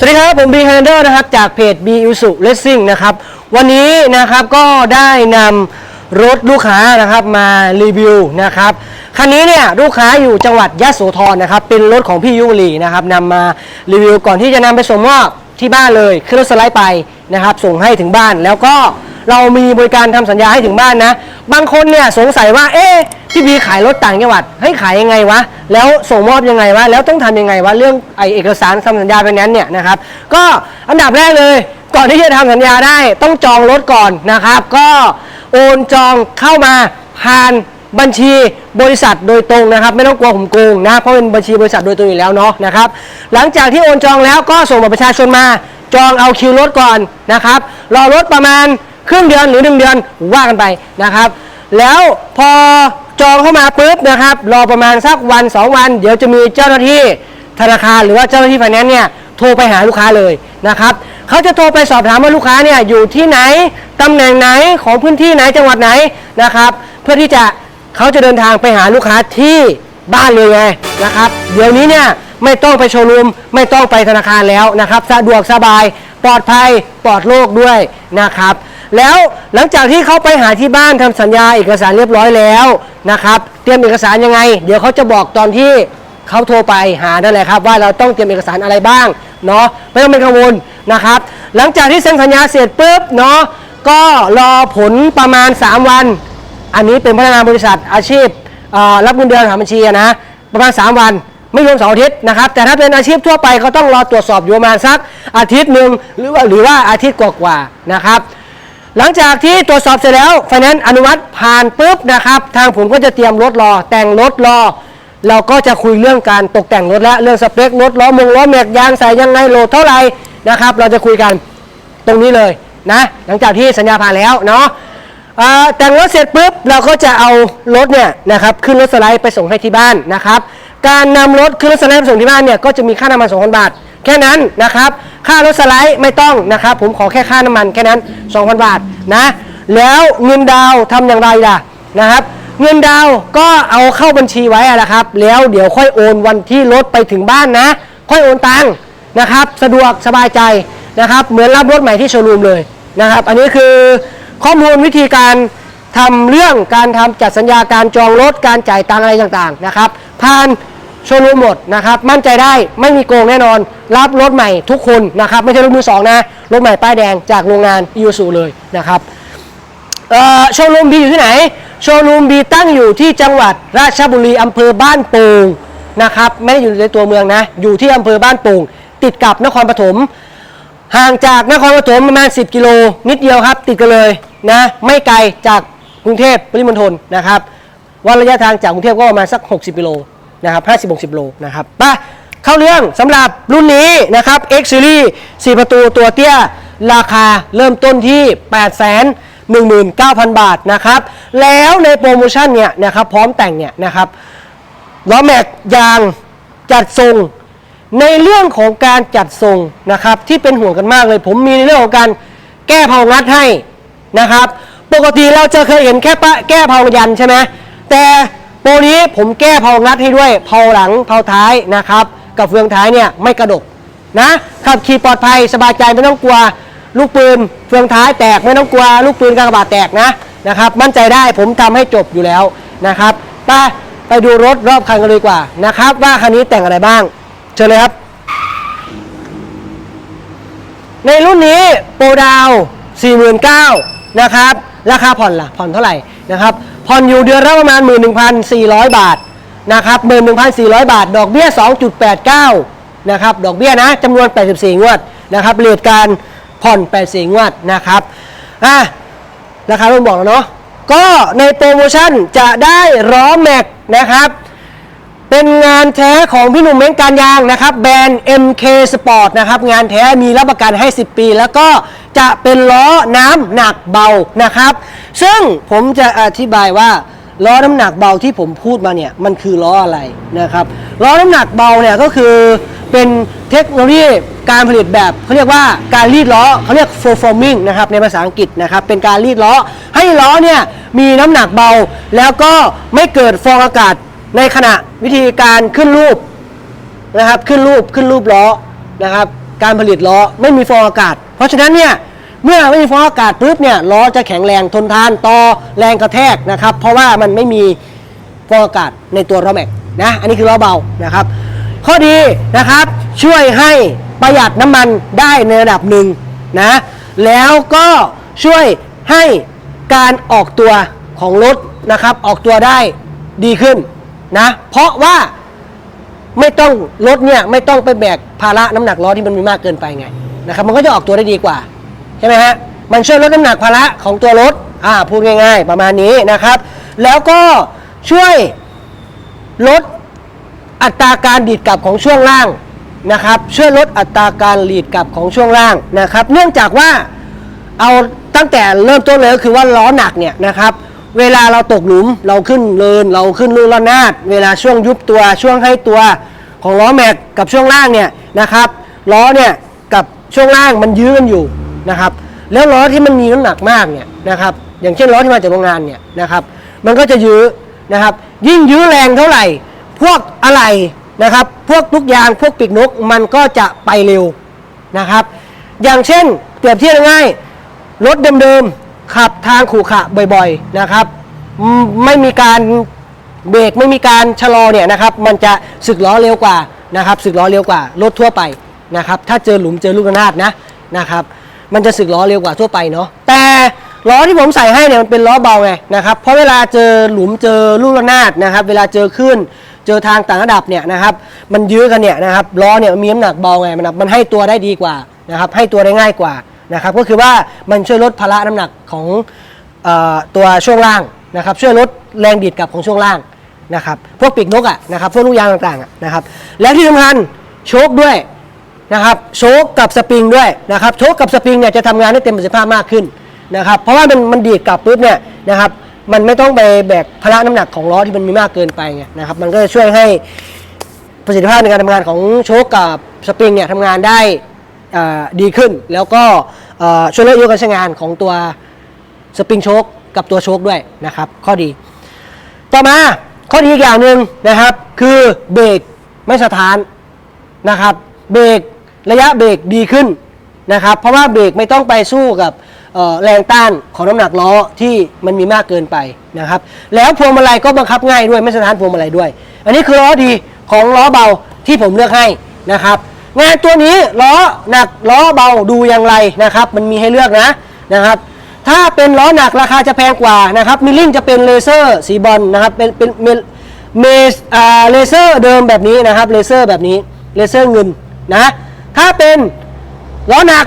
สวัสดีครับ ผมบีฮันเดอร์นะครับ จากเพจ b u s u Racing นะครับ วันนี้นะครับก็ได้นำรถลูกค้านะครับมารีวิวนะครับ คันนี้เนี่ยลูกค้าอยู่จังหวัดยะโสธรนะครับ เป็นรถของพี่ยุวลีนะครับนำมารีวิวก่อนที่จะนำไปส่งมอบที่บ้านเลยขึ้นรถสไลด์ไปนะครับ ส่งให้ถึงบ้านแล้วก็ เรามีบริการทำสัญญาให้ถึงบ้านนะ บางคนเนี่ยสงสัยว่า เอ๊ะพี่บีขายรถต่างจังหวัดให้ขายยังไงวะ แล้วส่งมอบยังไงวะ แล้วต้องทำยังไงวะ เรื่องไอเอกสารทำสัญญาไปนั้นเนี่ยนะครับ ก็อันดับแรกเลย ก่อนที่จะทำสัญญาได้ต้องจองรถก่อนนะครับ ก็โอนจองเข้ามาผ่านบัญชีบริษัทโดยตรงนะครับ ไม่ต้องกลัวผมโกงนะเพราะเป็นบัญชีบริษัทโดยตรงอยู่แล้วเนาะนะครับ หลังจากที่โอนจองแล้วก็ส่งบัตรประชาชนมา จองเอาคิวรถก่อนนะครับ รอรถประมาณ ครึ่งเดือนหรือหนึ่งเดือนว่ากันไปนะครับ แล้วพอจองเข้ามาปุ๊บนะครับ รอประมาณสักวัน 2 วัน เดี๋ยวจะมีเจ้าหน้าที่ธนาคารหรือว่าเจ้าหน้าที่ไฟแนนซ์เนี่ยโทรไปหาลูกค้าเลยนะครับเขาจะโทรไปสอบถามว่าลูกค้าเนี่ยอยู่ที่ไหนตำแหน่งไหนของพื้นที่ไหนจังหวัดไหนนะครับ เพื่อที่จะเขาจะเดินทางไปหาลูกค้าที่บ้านเลยไงนะครับเดี๋ยวนี้เนี่ยไม่ต้องไปโชว์รูมไม่ต้องไปธนาคารแล้วนะครับ สะดวกสบายปลอดภัยปลอดโรคด้วยนะครับ แล้วหลังจากที่เขาไปหาที่บ้านทำสัญญาเอกสารเรียบร้อยแล้วนะครับเตรียมเอกสารยังไง เดี๋ยวเขาจะบอกตอนที่เขาโทรไปหานั่นแหละครับ ว่าเราต้องเตรียมเอกสารอะไรบ้างเนาะไม่ต้องเป็นกังวลนะครับ หลังจากที่เซ็นสัญญาเสร็จปุ๊บเนาะก็รอผลประมาณ 3 วัน อันนี้เป็นพนักงานบริษัทอาชีพรับเงินเดือนหาบัญชีนะประมาณ 3 วันไม่รวมเสาร์อาทิตย์นะครับ แต่ถ้าเป็นอาชีพทั่วไปก็ต้องรอตรวจสอบอยู่ประมาณสักอาทิตย์หนึ่งหรือว่าหรือว่าอาทิตย์กว่าๆนะครับ หลังจากที่ตรวจสอบเสร็จแล้วไฟแนนซ์อนุมัติผ่านปุ๊บนะครับ ทางผมก็จะเตรียมรถรอ แต่งรถรอ เราก็จะคุยเรื่องการตกแต่งรถและเรื่องสเปครถล้อมงล้อแม็กยางใส่ยังไงโหลดเท่าไหร่นะครับ เราจะคุยกันตรงนี้เลยนะหลังจากที่สัญญาผ่านแล้วเนาะแต่งรถเสร็จปุ๊บเราก็จะเอารถเนี่ยนะครับขึ้นรถสไลด์ไปส่งให้ที่บ้านนะครับ การนำรถขึ้นรถสไลด์ไปส่งที่บ้านเนี่ยก็จะมีค่าน้ำมัน2,000บาท แค่นั้นนะครับ ค่ารถสไลด์ไม่ต้องนะครับ ผมขอแค่ค่าน้ำมันแค่นั้น 2,000 บาทนะ แล้วเงินดาวทำอย่างไรล่ะนะครับ เงินดาวก็เอาเข้าบัญชีไว้อะนะครับ แล้วเดี๋ยวค่อยโอนวันที่รถไปถึงบ้านนะ ค่อยโอนตังค์นะครับ สะดวกสบายใจนะครับ เหมือนรับรถใหม่ที่โชว์รูมเลยนะครับ อันนี้คือข้อมูลวิธีการทำเรื่องการทำจัดสัญญาการจองรถการจ่ายตังค์อะไรต่างๆนะครับ ผ่าน โชว์รูมหมดนะครับมั่นใจได้ไม่มีโกงแน่นอน รับรถใหม่ทุกคนนะครับไม่ใช่รถมือสองนะรถใหม่ป้ายแดงจากโรงงานอีูซูเลยนะครับโชว์รูมบีอยู่ที่ไหน โชว์รูมบีตั้งอยู่ที่จังหวัดราชบุรีอำเภอบ้านโป่งนะครับไม่ได้อยู่ในตัวเมืองนะ อยู่ที่อำเภอบ้านโป่งติดกับนครปฐมห่างจากนครปฐมประมาณ 10 กิโลนิดเดียวครับ ติดกันเลยนะไม่ไกลจากกรุงเทพปริมณฑลนะครับว่าระยะทางจากกรุงเทพก็ประมาณสัก 60กิโล นะครับ50 60 โลนะครับไปเข้าเรื่องสำหรับรุ่นนี้นะครับ X Series 4 ประตูตัวเตี้ย ราคาเริ่มต้นที่8 1 9 0 0 0 บาทนะครับ แล้วในโปรโมชั่นเนี่ยนะครับพร้อมแต่งเนี่ยนะครับล้อแม็กยางจัดทรง ในเรื่องของการจัดทรงนะครับที่เป็นห่วงกันมากเลย ผมมีในเรื่องของการแก้เผางัดให้นะครับ ปกติเราจะเคยเห็นแค่ปะแก้เผายันใช่ไหมแต่ โปรนี้ผมแก้เผางัดให้ด้วยเผาหลังเผาท้ายนะครับ กับเฟืองท้ายเนี่ยไม่กระดกนะขับขี่ปลอดภัยสบายใจไม่ต้องกลัว ลูกปืนเฟืองท้ายแตกไม่ต้องกลัว ลูกปืนกากบาดแตกนะนะครับมั่นใจได้ผมทำให้จบอยู่แล้วนะครับไปไปดูรถรอบคันกันเลยดีกว่านะครับ ว่าคันนี้แต่งอะไรบ้าง เชิญเลยครับ ในรุ่นนี้โปรดาว 49,000นะครับ ราคาผ่อนล่ะผ่อนเท่าไหร่นะครับ ผ่อนอยู่เดือนละประมาณ 11,400 บาทนะครับ11,400 บาท ดอกเบี้ย 2.89 นะครับ ดอกเบี้ยนะจำนวน 84 งวดนะครับเรทการผ่อน 84 งวดนะครับอะราคารุ่นบอกแล้วเนาะก็ในโปรโมชั่นจะได้ล้อแม็กนะครับ เป็นงานแท้ของพี่หนุ่มเม้งการยางนะครับ แบรนด์ MK Sport นะครับ งานแท้มีรับประกันให้ 10 ปี แล้วก็จะเป็นล้อน้ำหนักเบานะครับ ซึ่งผมจะอธิบายว่าล้อน้ำหนักเบาที่ผมพูดมาเนี่ยมันคือล้ออะไรนะครับล้อน้ำหนักเบาเนี่ยก็คือเป็นเทคโนโลยีการผลิตแบบเขาเรียกว่าการรีดล้อเขาเรียก foaming นะครับในภาษาอังกฤษนะครับเป็นการรีดล้อ ให้ล้อเนี่ยมีน้ำหนักเบา แล้วก็ไม่เกิดฟองอากาศ ในขณะวิธีการขึ้นรูปนะครับขึ้นรูปขึ้นรูปล้อนะครับ การผลิตล้อไม่มีฟองอากาศ เพราะฉะนั้นเนี่ยเมื่อไม่มีฟองอากาศปุ๊บเนี่ยล้อจะแข็งแรงทนทานต่อแรงกระแทกนะครับ เพราะว่ามันไม่มีฟองอากาศในตัวล้อแม็กนะอันนี้คือล้อเบานะครับ ข้อดีนะครับช่วยให้ประหยัดน้ำมันได้ในระดับหนึ่งนะแล้วก็ช่วยให้การออกตัวของรถนะครับ ออกตัวได้ดีขึ้น นะ เพราะว่าไม่ต้องรถเนี่ยไม่ต้องไปแบกภาระน้ำหนักล้อที่มันมีมากเกินไปไงนะครับมันก็จะออกตัวได้ดีกว่าใช่ไหมฮะมันช่วยลดน้ำหนักภาระของตัวรถอ่าพูดง่าย ๆ ประมาณนี้นะครับ แล้วก็ช่วยลดอัตราการดีดกลับของช่วงล่างนะครับช่วยลดอัตราการดีดกลับของช่วงล่างนะครับ เนื่องจากว่าเอาตั้งแต่เริ่มต้นเลยก็คือว่าล้อหนักเนี่ยนะครับ เวลาเราตกหลุมเราขึ้นเลินเราขึ้นลูกระนาดเวลาช่วงยุบตัวช่วงให้ตัวของล้อแม็กกับช่วงล่างเนี่ยนะครับล้อเนี่ยกับช่วงล่างมันยื้อกันอยู่นะครับ แล้วล้อที่มันมีน้ำหนักมากเนี่ยนะครับ อย่างเช่นล้อที่มาจากโรงงานเนี่ยนะครับ มันก็จะยื้อนะครับ ยิ่งยื้อแรงเท่าไหร่ พวกอะไรนะครับ พวกทุกยางพวกปีกนกมันก็จะไปเร็วนะครับ อย่างเช่นเปรียบเทียบง่ายรถเดิมๆ ขับทางขู่ขะบ่อยๆนะครับ ไม่มีการเบรกไม่มีการชะลอเนี่ยนะครับ มันจะสึกล้อเร็วกว่านะครับ สึกล้อเร็วกว่ารถทั่วไปนะครับ ถ้าเจอหลุมเจอลูกระนาดนะนะครับ มันจะสึกล้อเร็วกว่าทั่วไปเนาะแต่ล้อที่ผมใส่ให้เนี่ยมันเป็นล้อเบาไงนะครับ เพราะเวลาเจอหลุมเจอลูกระนาดนะครับ เวลาเจอขึ้นเจอทางต่างระดับเนี่ยนะครับ มันยื้อกันเนี่ยนะครับล้อเนี่ยมีน้ำหนักเบาไงมันมันให้ตัวได้ดีกว่านะครับ ให้ตัวได้ง่ายกว่า นะครับก็คือว่ามันช่วยลดภาระน้ำหนักของออตัวช่วงล่างนะครับช่วยลดแรงดีดกลับของช่วงล่างนะครับพวกปีกนกอะนะครับพวกลูกยางต่างๆอะนะครับและที่สำคัญโชคด้วยนะครับโชคกับสปริงด้วยนะครับโชคกับสปริงเนี่ยจะทำงานได้เต็มประสิทธิภาพมากขึ้นนะครับเพราะว่ามันมันดีดกลับปุ๊บเนี่ยนะครับมันไม่ต้องไปแบกภาระน้ำหนักของล้อที่มันมีมากเกินไปไงนะครับมันก็จะช่วยให้ประสิทธิภาพในการทำงานของโชคกับสปริงเนี่ยทำงานได้ ดีขึ้น แล้วก็ช่วยลดอายุการใช้งานของตัวสปริงโชคกับตัวโชคด้วยนะครับ ข้อดี ต่อมาข้อดีอีกอย่างหนึ่งนะครับ คือเบรกไม่สะท้านนะครับ เบรกระยะเบรกดีขึ้นนะครับ เพราะว่าเบรกไม่ต้องไปสู้กับแรงต้านของน้ำหนักล้อที่มันมีมากเกินไปนะครับ แล้วพวงมาลัยก็บังคับง่ายด้วยไม่สะท้านพวงมาลัยด้วย อันนี้คือล้อดีของล้อเบาที่ผมเลือกให้นะครับ งานตัวนี้ล้อหนักล้อเบาดูอย่างไรนะครับ มันมีให้เลือกนะนะครับ ถ้าเป็นล้อหนักราคาจะแพงกว่านะครับมิลลิ่งจะเป็นเลเซอร์สีบอลนะครับเป็นเป็นเมเอ่าเลเซอร์เดิมแบบนี้นะครับเลเซอร์แบบนี้เลเซอร์เงินนะถ้าเป็นล้อหนัก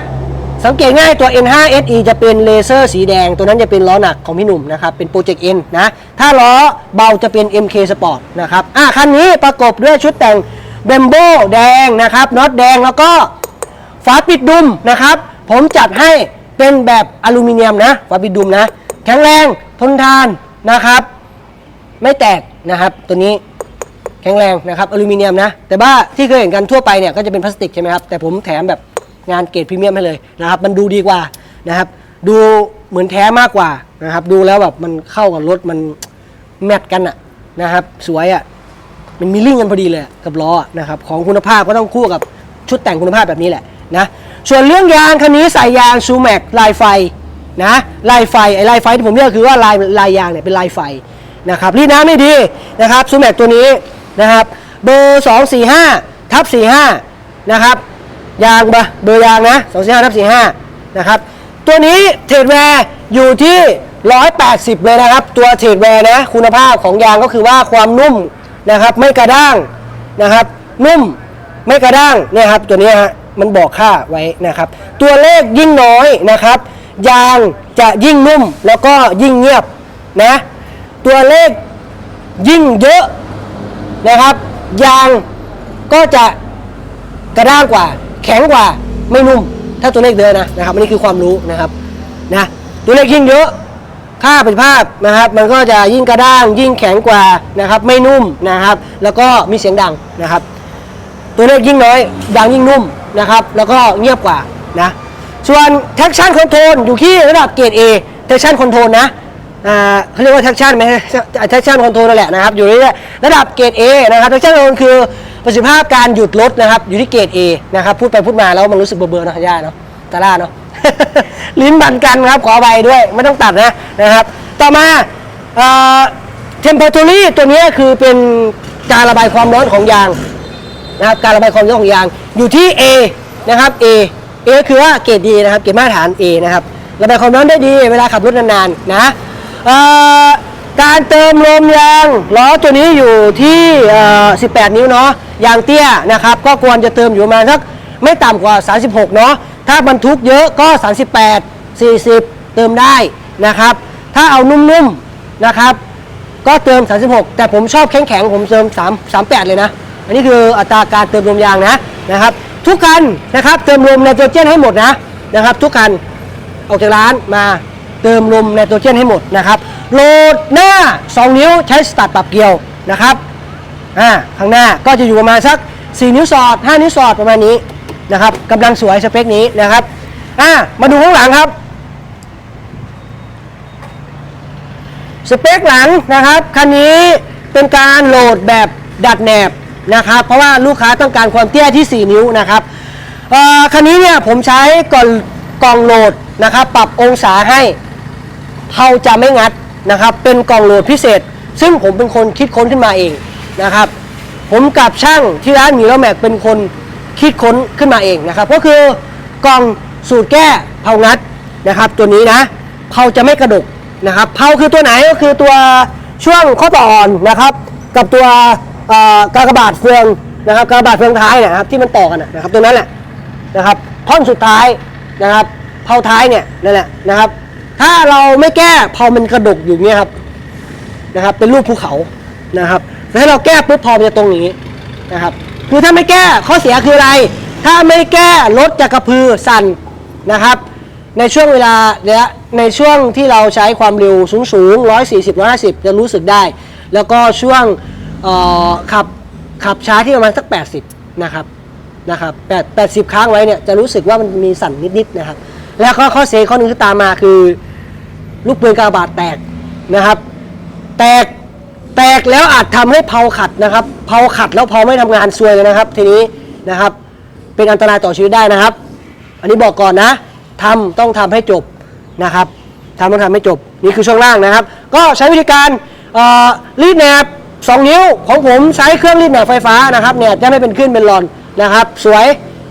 สังเกตง่ายตัว N5 SE จะเป็นเลเซอร์สีแดง ตัวนั้นจะเป็นล้อหนักของพี่หนุ่มนะครับ เป็นโปรเจกต์ N นะ ถ้าล้อเบาจะเป็น MK Sport นะครับ อะ คันนี้ประกบด้วยชุดแต่ง เบมโบแดงนะครับน็อตแดงแล้วก็ฝาปิดดุมนะครับ ผมจัดให้เป็นแบบอลูมิเนียมนะฝาปิดดุมนะ แข็งแรงทนทานนะครับ ไม่แตกนะครับตัวนี้แข็งแรงนะครับอลูมิเนียมนะ แต่ว่าที่เคยเห็นกันทั่วไปเนี่ยก็จะเป็นพลาสติกใช่ไหมครับแต่ผมแถมแบบงานเกรดพรีเมียมให้เลยนะครับ มันดูดีกว่านะครับ ดูเหมือนแท้มากกว่านะครับ ดูแล้วแบบมันเข้ากับรถมันแมทกันอะนะครับ สวยอะ มันมีลิงกันพอดีเลยกับล้อนะครับของคุณภาพก็ต้องคู่กับชุดแต่งคุณภาพแบบนี้แหละนะส่วนเรื่องยางคันนี้ใส่ยางซูแม็กลายไฟนะลายไฟไอ้ลายไฟที่ผมเรียกคือว่าลายลายยางเนี่ยเป็นลายไฟนะครับรีดน้ำได้ดีนะครับซูแม็กตัวนี้นะครับเบอร์245ทับ45นะครับยางเบอร์เบอร์ยางนะ245ทับ45นะครับตัวนี้เทรดแวร์อยู่ที่ 180 เลยนะครับ ตัวเทรดแวร์นะคุณภาพของยางก็คือว่าความนุ่ม นะครับไม่กระด้างนะครับ นุ่มไม่กระด้างเนี่ยครับตัวนี้ฮะมันบอกค่าไว้นะครับ ตัวเลขยิ่งน้อยนะครับ ยางจะยิ่งนุ่มแล้วก็ยิ่งเงียบนะตัวเลขยิ่งเยอะนะครับ ยางก็จะกระด้างกว่า แข็งกว่าไม่นุ่ม ถ้าตัวเลขเยอะนะนะครับอันนี้คือความรู้นะครับนะตัวเลขยิ่งเยอะ ค่าประสิทธิภาพนะครับมันก็จะยิ่งกระด้างยิ่งแข็งกว่านะครับไม่นุ่มนะครับ แล้วก็มีเสียงดังนะครับ ตัวเลขยิ่งน้อย ดังยิ่งนุ่มนะครับ แล้วก็เงียบกว่านะส่วน traction control อยู่ที่ระดับเกรด A traction control นะอ่าเขาเรียกว่า traction ไหม traction control นั่นแหละนะครับอยู่ในระดับเกรด A นะครับ traction control คือประสิทธิภาพการหยุดรถนะครับอยู่ที่เกรด A นะครับพูดไปพูดมาแล้วมันรู้สึกเบลอๆเนอะย่าเนาะ ตาล่าเนาะ ลิ้นบันกันครับ ขอใบด้วย ไม่ต้องตัดนะนะครับ ต่อมาเทมเพอร์ตูรี่ตัวนี้คือเป็นการระบายความร้อนของยางนะครับ การระบายความร้อนของยาง อยู่ที่ A นะครับ A A คือว่าเกรดดีนะครับ เกรดมาตรฐาน A นะครับ ระบายความร้อนได้ดีเวลาขับรถนานๆนะการเติมลมยางล้อตัวนี้อยู่ที่ 18 นิ้วเนาะ ยางเตี้ยนะครับ ก็ควรจะเติมอยู่ประมาณสักไม่ต่ำกว่า 36 เนาะ ถ้าบรรทุกเยอะก็ 38 40 เติมได้นะครับ ถ้าเอานุ่มๆนะครับ ก็เติม 36 แต่ผมชอบแข็งๆผมเติม 3 38 เลยนะ อันนี้คืออัตราการเติมลมยางนะนะครับ ทุกคันนะครับเติมลมไนโตรเจนให้หมดนะนะครับ ทุกคันออกจากร้านมาเติมลมไนโตรเจนให้หมดนะครับโหลดหน้า 2 นิ้วใช้สตาร์ทปรับเกลียวนะครับอ่าข้างหน้าก็จะอยู่ประมาณสัก 4 นิ้วสอด 5 นิ้วสอดประมาณนี้ นะครับกำลังสวยสเปคนี้นะครับอ่ามาดูข้างหลังครับ สเปคหลังนะครับคันนี้เป็นการโหลดแบบดัดแหนบนะครับเพราะว่าลูกค้าต้องการความเตี้ยที่ 4 นิ้วนะครับคันนี้เนี่ยผมใช้กล่องกล่องโหลดนะครับปรับองศาให้เผาจะไม่งัดนะครับเป็นกล่องโหลดพิเศษ ซึ่งผมเป็นคนคิดค้นขึ้นมาเองนะครับผมกับช่างที่ร้านมีแล้วแม็กเป็นคน คิดค้นขึ้นมาเองนะครับ ก็คือกล่องสูตรแก้เผางัดนะครับ ตัวนี้นะเผาจะไม่กระดกนะครับเผาคือตัวไหนก็คือตัวช่วงข้อต่ออ่อนนะครับ กับตัวกากบาทเฟืองนะครับกากบาทเฟืองท้ายนะครับที่มันต่อกันนะครับตัวนั้นแหละนะครับ ท่อนสุดท้ายนะครับเผาท้ายเนี่ยนั่นแหละนะครับ ถ้าเราไม่แก้เผามันกระดกอยู่เงี้ยครับนะครับ เป็นรูปภูเขานะครับแล้วเราแก้ปุ๊บพอมันจะตรงนี้นะครับ คือถ้าไม่แก้ข้อเสียคืออะไร ถ้าไม่แก้รถจะกระพือสั่นนะครับ ในช่วงเวลาเนี่ยในช่วงที่เราใช้ความเร็วสูงสูง140 150 จะรู้สึกได้ แล้วก็ช่วงขับขับช้าที่ประมาณสัก 80 นะครับนะครับ8 80ค้างไว้เนี่ยจะรู้สึกว่ามันมีสั่นนิดๆนะครับ แล้วก็ข้อเสียข้อหนึงที่ตามมาคือ ลูกปืนกาบาดแตกนะครับ แตก แตกแล้วอาจทำให้เพาขัดนะครับเพาขัดแล้วเพาไม่ทำงานซวยเลยนะครับ ทีนี้นะครับ เป็นอันตรายต่อชีวิตได้นะครับ อันนี้บอกก่อนนะทำต้องทำให้จบนะครับทำต้องทำให้จบ นี่คือช่วงล่างนะครับ ก็ใช้วิธีการรีดแหนบ2 นิ้วของผมใช้เครื่องรีดแหนบไฟฟ้านะครับเนี่ยจะไม่เป็นขึ้นเป็นหลอนนะครับ สวย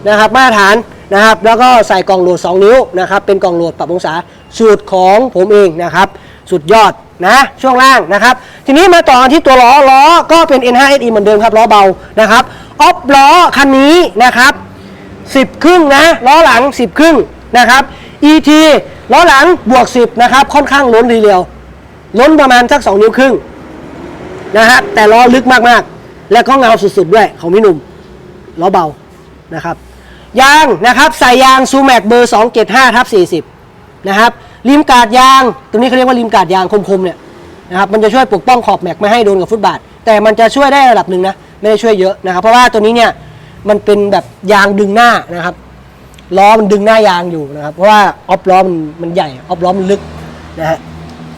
นะครับมาตรฐานนะครับ แล้วก็ใส่กล่องโหลด 2 นิ้วนะครับ เป็นกล่องโหลดปรับองศาสูตรของผมเองนะครับ สุดยอดนะช่วงล่างนะครับ ทีนี้มาต่อที่ตัวล้อล้อก็เป็น N5SE เหมือนเดิมครับล้อเบานะครับออฟล้อคันนี้นะครับ 10 ครึ่งนะล้อหลัง 10 ครึ่งนะครับ ET ล้อหลังบวก 10 นะครับ ค่อนข้างล้นทีเดียว ล้นประมาณสัก 2 นิ้วครึ่งนะครับแต่ล้อลึกมากๆ และก็เงาสุดๆด้วยของพี่หนุ่มล้อเบานะครับยางนะครับใส่ยางซูแม็กเบอร์ 275ทับ40 นะครับ ริมกาดยางตัวนี้เขาเรียกว่าริมกาดยางคมๆเนี่ยนะครับมันจะช่วยปกป้องขอบแม็กไม่ให้โดนกับฟุตบาท แต่มันจะช่วยได้ระดับหนึ่งนะไม่ได้ช่วยเยอะนะครับเพราะว่าตัวนี้เนี่ยมันเป็นแบบยางดึงหน้านะครับล้อมันดึงหน้ายางอยู่นะครับเพราะว่าออฟล้อมันมันใหญ่ออฟล้อมันลึกนะฮะ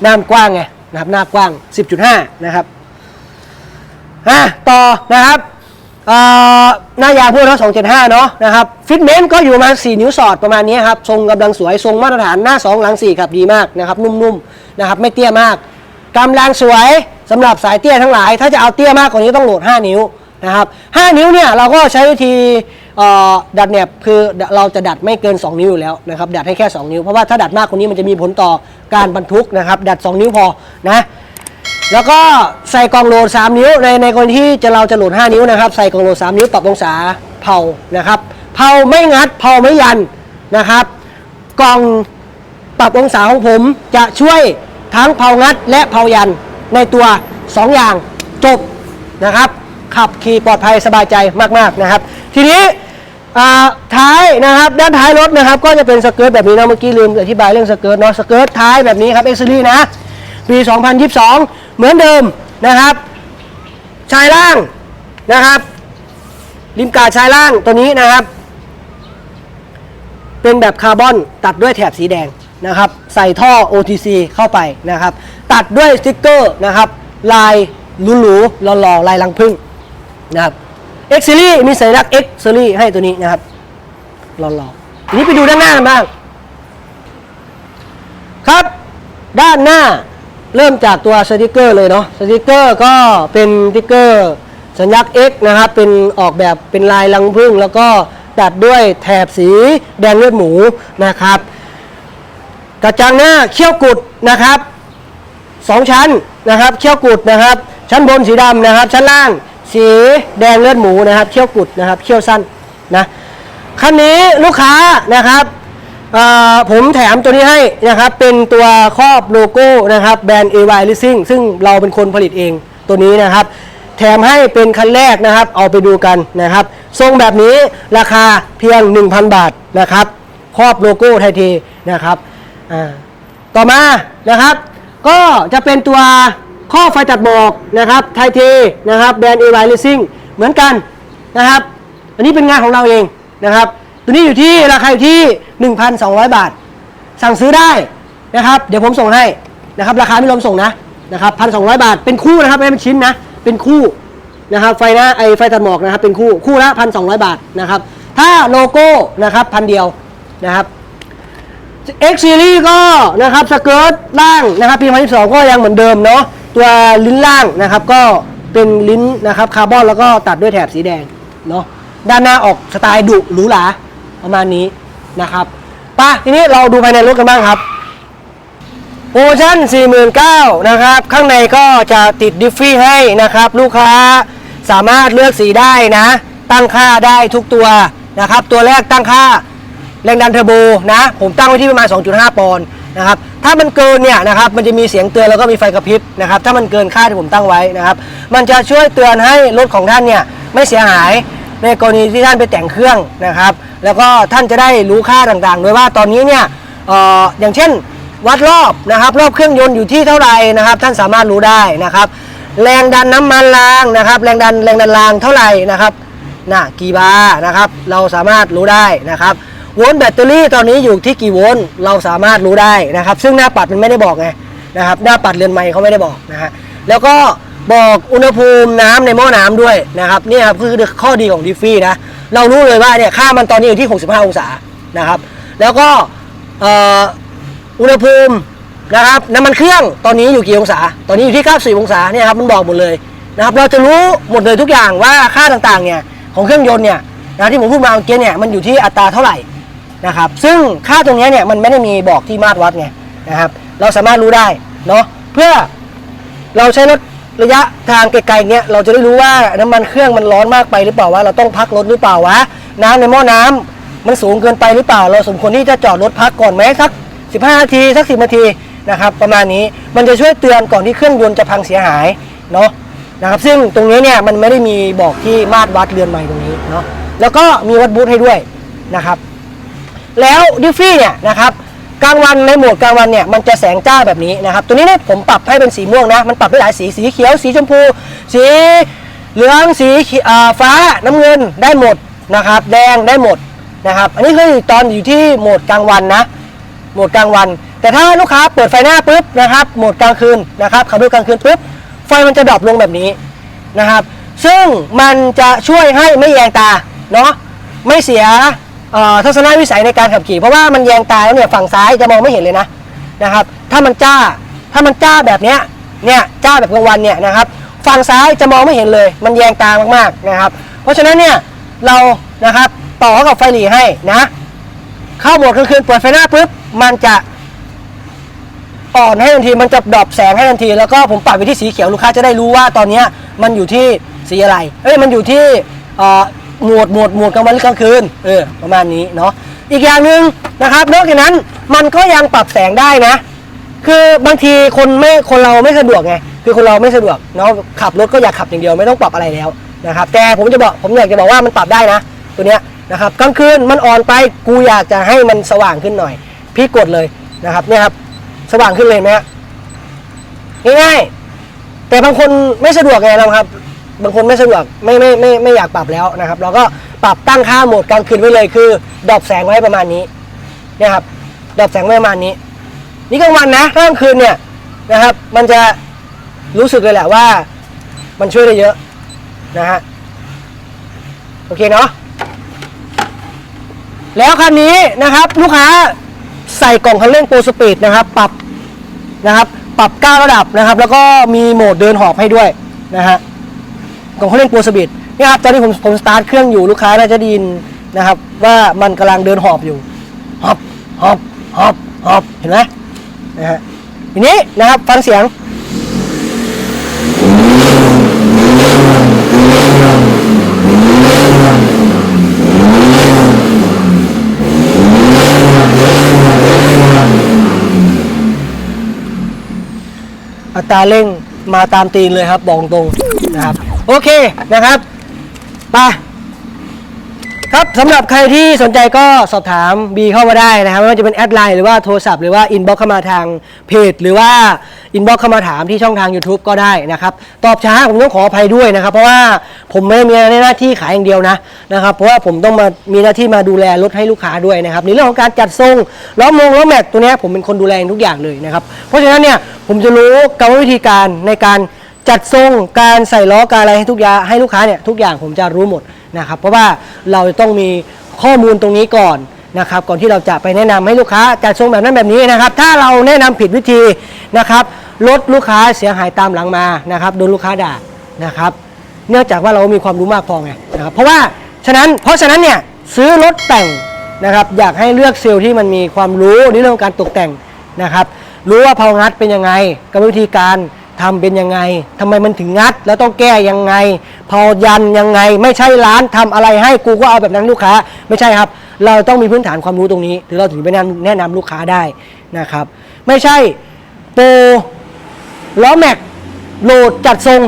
หน้ามันกว้างไงนะครับหน้ากว้าง 10.5 นะครับอะต่อนะครับ หน้ายางพวกเรา275 เนาะนะครับฟิตเมนต์ก็อยู่ประมาณ4นิ้วสอดประมาณนี้ครับ ทรงกำลังสวย ทรงมาตรฐานหน้า 2 หลัง 4 ครับ ดีมากนะครับ นุ่มๆนะครับ ไม่เตี้ยมากกำลังสวยสำหรับสายเตี้ยทั้งหลาย ถ้าจะเอาเตี้ยมากกว่านี้ต้องโหลด 5 นิ้วนะครับ 5 นิ้วเนี่ยเราก็ใช้วิธีดัดแหนบคือเราจะดัดไม่เกิน 2 นิ้วอยู่แล้วนะครับ ดัดให้แค่ 2 นิ้ว เพราะว่าถ้าดัดมากกว่านี้มันจะมีผลต่อการบรรทุกนะครับ ดัด 2 นิ้วพอนะ แล้วก็ใส่กล่องโหลด 3 นิ้ว ในในกรณีที่จะเราจะโหลด 5 นิ้วนะครับ ใส่กล่องโหลด 3 นิ้วปรับองศาเผานะครับ เผาไม่งัดเผาไม่ยันนะครับ กล่องปรับองศาของผมจะช่วยทั้งเผางัดและเผายันในตัว 2 อย่างจบนะครับ ขับขี่ปลอดภัยสบายใจมากๆนะครับ ทีนี้ท้ายนะครับด้านท้ายรถนะครับ ก็จะเป็นสเกิร์ตแบบนี้นะเมื่อกี้ลืมอธิบายเรื่องสเกิร์ตเนาะสเกิร์ตท้ายแบบนี้ครับเอ็กซ์ลีนะปี 2022 เหมือนเดิมนะครับ ชายล่างนะครับ ริมกาดชายล่างตัวนี้นะครับ เป็นแบบคาร์บอนตัดด้วยแถบสีแดงนะครับ ใส่ท่อ OTC เข้าไปนะครับ ตัดด้วยสติ๊กเกอร์นะครับ ลายหรูๆหล่อๆลายลังพึ่งนะครับ X Series มีสัญลักษณ์ X Series ให้ตัวนี้นะครับรอๆทีนี้ไปดูด้านหน้ากันบ้าง ครับ ด้านหน้า เริ่มจากตัวสติกเกอร์เลยเนาะสติกเกอร์ก็เป็นสติกเกอร์สัญลักษณ์ X นะครับ เป็นออกแบบเป็นลายรังผึ้งแล้วก็ตัดด้วยแถบสีแดงเลือดหมูนะครับ กระจังหน้าเขี้ยวกุดนะครับสองชั้นนะครับเขี้ยวกุดนะครับ ชั้นบนสีดำนะครับ ชั้นล่างสีแดงเลือดหมูนะครับเขี้ยวกุดนะครับเขี้ยวสั้นนะคันนี้ลูกค้านะครับ ผมแถมตัวนี้ให้นะครับ เป็นตัวครอบโลโก้นะครับแบรนด์ AY Racing ซึ่งเราเป็นคนผลิตเองตัวนี้นะครับ แถมให้เป็นคันแรกนะครับ เอาไปดูกันนะครับทรงแบบนี้ราคาเพียง 1,000 บาทนะครับ ครอบโลโก้ไทยเทนะครับต่อมานะครับ ก็จะเป็นตัวข้อไฟตัดหมอกนะครับไทยเทนะครับแบรนด์ AY Racing เหมือนกันนะครับ อันนี้เป็นงานของเราเองนะครับ ตัวนี้อยู่ที่ราคาอยู่ที่ 1,200 บาท สั่งซื้อได้นะครับ เดี๋ยวผมส่งให้นะครับ ราคาไม่รวมส่งนะนะครับพันสองบาท เป็นคู่นะครับไม่เป็นชิ้นนะ เป็นคู่นะครับไฟหน้าไอไฟตัดหมอกนะครับ เป็นคู่คู่ละพันสองบาทนะครับ ถ้าโลโก้นะครับพันเดียวนะครับ X Series ก็นะครับสเกิร์ตล่างนะครับปี2012ก็ยังเหมือนเดิมเนาะตัวลิ้นล่างนะครับ ก็เป็นลิ้นนะครับคาร์บอนแล้วก็ตัดด้วยแถบสีแดงเนาะด้านหน้าออกสไตล์ดุหรูหรา ประมาณนี้นะครับป่ะทีนี้เราดูภายในรถกันบ้างครับโปรโมชั่น49,000นะครับ ข้างในก็จะติดดิฟฟี่ให้นะครับ ลูกค้าสามารถเลือกสีได้นะ ตั้งค่าได้ทุกตัวนะครับ ตัวแรกตั้งค่าแรงดันเทอร์โบนะ ผมตั้งไว้ที่ประมาณ 2.5 ปอนด์นะครับ ถ้ามันเกินเนี่ยนะครับ มันจะมีเสียงเตือนแล้วก็มีไฟกระพริบนะครับ ถ้ามันเกินค่าที่ผมตั้งไว้นะครับ มันจะช่วยเตือนให้รถของท่านเนี่ยไม่เสียหาย ในกรณีที่ท่านไปแต่งเครื่องนะครับ แล้วก็ท่านจะได้รู้ค่าต่างๆโดยว่าตอนนี้เนี่ยอออย่างเช่นวัดรอบนะครับรอบเครื่องยนต์อยู่ที่เท่าไหร่นะครับ ท่านสามารถรู้ได้นะครับ แรงดันน้ำมันรางนะครับ แรงดันแรงดันรางเท่าไหร่นะครับน่ะกี่บาร์นะครับ เราสามารถรู้ได้นะครับโวลต์แบตเตอรี่ตอนนี้อยู่ที่กี่โวลต์เราสามารถรู้ได้นะครับ ซึ่งหน้าปัดมันไม่ได้บอกไงนะครับ หน้าปัดเรือนไม้เขาไม่ได้บอกนะฮะแล้วก็ บอกอุณหภูมิน้ำในหม้อน้ำด้วยนะครับนี่ครับคือข้อดีของดิฟฟี่นะเรารู้เลยว่าเนี่ยค่ามันตอนนี้อยู่ที่ 65 องศานะครับ แล้วก็อุณหภูมินะครับน้ำมันเครื่องตอนนี้อยู่กี่องศา ตอนนี้อยู่ที่ 94 องศาเนี่ยครับมันบอกหมดเลยนะครับเราจะรู้หมดเลยทุกอย่างว่าค่าต่างๆเนี่ยของเครื่องยนต์เนี่ยนะที่ผมพูดมาเมื่อกี้เนี่ยมันอยู่ที่อัตราเท่าไหร่นะครับซึ่งค่าตรงนี้เนี่ยมันไม่ได้มีบอกที่มาตรวัดไงนะครับเราสามารถรู้ได้เนาะเพื่อเราใช้รถ ระยะทางไกลๆเนี่ยเราจะได้รู้ว่าน้ำมันเครื่องมันร้อนมากไปหรือเปล่าว่าเราต้องพักรถหรือเปล่าวะน้ำในหม้อน้ำมันสูงเกินไปหรือเปล่า เราสมควรที่จะจอดรถพักก่อนไหมสัก 15 นาทีสัก 10 นาทีนะครับประมาณนี้มันจะช่วยเตือนก่อนที่เครื่องยนต์จะพังเสียหายเนาะนะครับซึ่งตรงนี้เนี่ยมันไม่ได้มีบอกที่มาตรวัดเรือนไม้ตรงนี้เนาะแล้วก็มีวัดบูทให้ด้วยนะครับ แล้วดิฟฟี่เนี่ยนะครับ กลางวันในโหมดกลางวันเนี่ยมันจะแสงจ้าแบบนี้นะครับ ตัวนี้เนี่ยผมปรับให้เป็นสีม่วงนะ มันปรับได้หลายสี สีเขียว สีชมพู สีเหลือง สีฟ้า น้ำเงินได้หมดนะครับ แดงได้หมดนะครับ อันนี้คือตอนอยู่ที่โหมดกลางวันนะ โหมดกลางวัน แต่ถ้าลูกค้าเปิดไฟหน้าปุ๊บนะครับ โหมดกลางคืนนะครับขับรถกลางคืนปุ๊บ ไฟมันจะดรอปลงแบบนี้นะครับ ซึ่งมันจะช่วยให้ไม่แยงตาเนาะ ไม่เสีย เอ่อทัศนวิสัยในการขับขี่ เพราะว่ามันแยงตาแล้วเนี่ยฝั่งซ้ายจะมองไม่เห็นเลยนะนะครับ ถ้ามันจ้าถ้ามันจ้าแบบเนี้ยเนี่ยจ้าแบบกลางวันเนี่ยนะครับฝั่งซ้ายจะมองไม่เห็นเลย มันแยงตามากๆนะครับ เพราะฉะนั้นเนี่ยเรานะครับต่อเข้ากับไฟหลีให้นะ เข้าโหมดกลางคืนเปิดไฟหน้าปุ๊บมันจะอ่อนให้ทันทีมันจะดรอปแสงให้ทันที แล้วก็ผมปรับไปที่สีเขียวลูกค้าจะได้รู้ว่าตอนเนี้ยมันอยู่ที่สีอะไรเอ้ยมันอยู่ที่เอ่อ โหมดโหมดโหมดกลางวันหรือกลางคืนเออประมาณนี้เนาะอีกอย่างหนึ่งนะครับนอกจากนั้นมันก็ยังปรับแสงได้นะ คือบางทีคนไม่คนเราไม่สะดวกไงคือคนเราไม่สะดวกเนาะขับรถก็อยากขับอย่างเดียวไม่ต้องปรับอะไรแล้วนะครับแต่ผมจะบอกผมอยากจะบอกว่ามันปรับได้นะ ตัวเนี้ยนะครับกลางคืนมันอ่อนไปกูอยากจะให้มันสว่างขึ้นหน่อย พี่กดเลยนะครับเนี่ยครับสว่างขึ้นเลยไหมฮะง่ายๆแต่บางคนไม่สะดวกไงนะครับ บางคนไม่สะดวกไม่ไม่ไม่ไม่อยากปรับแล้วนะครับ เราก็ปรับตั้งค่าโหมดกลางคืนไว้เลยคือดรอปแสงไว้ประมาณนี้นี่ยครับดรอปแสงไว้ประมาณนี้ นี่กลางวันนะถ้ากลางคืนเนี่ยนะครับ มันจะรู้สึกเลยแหละว่า มันช่วยได้เยอะนะฮะโอเคเนาะแล้วคันนี้นะครับลูกค้าใส่กล่องคันเร่งโปรสปีดนะครับ ปรับนะครับ ปรับ 9 ระดับนะครับ แล้วก็มีโหมดเดินหอบให้ด้วยนะฮะ กล่องคันเร่งโปรสปีดนี่ครับตอนนี้ผมผมสตาร์ทเครื่องอยู่ลูกค้าน่าจะไดยินนะครับ ว่ามันกำลังเดินหอบอยู่หอบหอบหอบหอบเห็นไหมนะฮะทีนี้นะครับฟังเสียงอัตราเร่งมาตามตีนเลยครับบอกตรงนะครับ โอเคนะครับไปครับสำหรับใครที่สนใจก็สอบถามบีเข้ามาได้นะครับไม่ว่าจะเป็นแอดไลน์หรือว่าโทรศัพท์หรือว่าอินบ็อกเข้ามาทางเพจ หรือว่าอินบ็อกเข้ามาถามที่ช่องทาง YouTube ก็ได้นะครับตอบช้าผมต้องขออภัยด้วยนะครับ เพราะว่าผมไม่ได้มีหน้าที่ขายอย่างเดียวนะนะครับเพราะว่าผมต้องมามีหน้าที่มาดูแลรถให้ลูกค้าด้วยนะครับในเรื่องของการจัดทรงล้อมงล้อแม็กตัวนี้ผมเป็นคนดูแลเองทุกอย่างเลยนะครับเพราะฉะนั้นเนี่ยผมจะรู้กรรมวิธีการในการ จัดทรงการใส่ล้อการอะไรให้ทุกอยางให้ลูกค้าเนี่ยทุกอย่างผมจะรู้หมดนะครับ เพราะว่าเราจะต้องมีข้อมูลตรงนี้ก่อนนะครับ ก่อนที่เราจะไปแนะนำให้ลูกค้าจัดทรงแบบนั้นแบบนี้นะครับ ถ้าเราแนะนำผิดวิธีนะครับลดลูกค้าเสียหายตามหลังมานะครับโดนลูกค้าด่านะครับ เนื่องจากว่าเรามีความรู้มากพอไงนะครับเพราะว่าฉะนั้นเพราะฉะนั้นเนี่ยซื้อรถแต่งนะครับ อยากให้เลือกเซลล์ที่มันมีความรู้ในเรื่องของการตกแต่งนะครับ รู้ว่าเพางัดเป็นยังไงกรรมวิธีการ ทำเป็นยังไงทำไมมันถึงงัด แล้วต้องแก้ยังไงพายันยังไง ไม่ใช่ร้านทำอะไรให้กูก็เอาแบบนั้นลูกค้า ไม่ใช่ครับ เราต้องมีพื้นฐานความรู้ตรงนี้ถึงเราถึงไปแนะนำลูกค้าได้นะครับ ไม่ใช่โปรล้อแม็กโหลดจัดทรง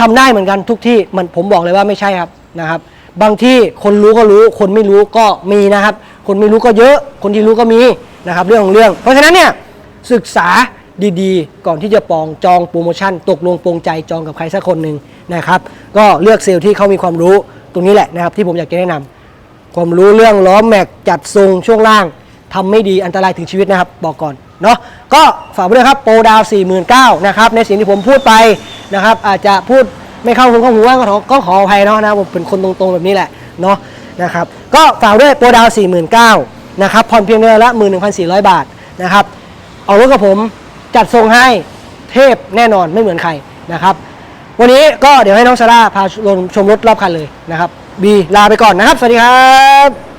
ทำได้เหมือนกันทุกที่มันผมบอกเลยว่าไม่ใช่ครับนะครับ บางที่คนรู้ก็รู้ คนไม่รู้ก็มีนะครับ คนไม่รู้ก็เยอะ คนที่รู้ก็มีนะครับ เรื่องของเรื่อง เพราะฉะนั้นเนี่ยศึกษา ดีๆ ก่อนที่จะปองจองโปรโมชั่น ตกลงปรงใจจองกับใครสักคนหนึ่งนะครับก็เลือกเซลล์ที่เขามีความรู้ตรงนี้แหละนะครับที่ผมอยากจะแนะนำความรู้เรื่องล้อแม็กจัดทรงช่วงล่างทำไม่ดีอันตรายถึงชีวิตนะครับ บอกก่อนเนาะก็ฝากไว้ด้วยครับโปรดาว4 9 0 0 0นะครับในสิ่งที่ผมพูดไปนะครับอาจจะพูดไม่เข้าหูเข้าหูว่าก็ขอก็ขออภัยเนาะนะผมเป็นคนตรงๆแบบนี้แหละเนาะนะครับก็ฝากด้วยโปรดาว4 9 0 0 0นะครับผ่อนเพียงเดือนละ 11,400 บาทนะครับเอารถกับผม จัดทรงให้เทพแน่นอนไม่เหมือนใครนะครับ วันนี้ก็เดี๋ยวให้น้องซาร่าพาชมรถรอบคันเลยนะครับบีลาไปก่อนนะครับ สวัสดีครับ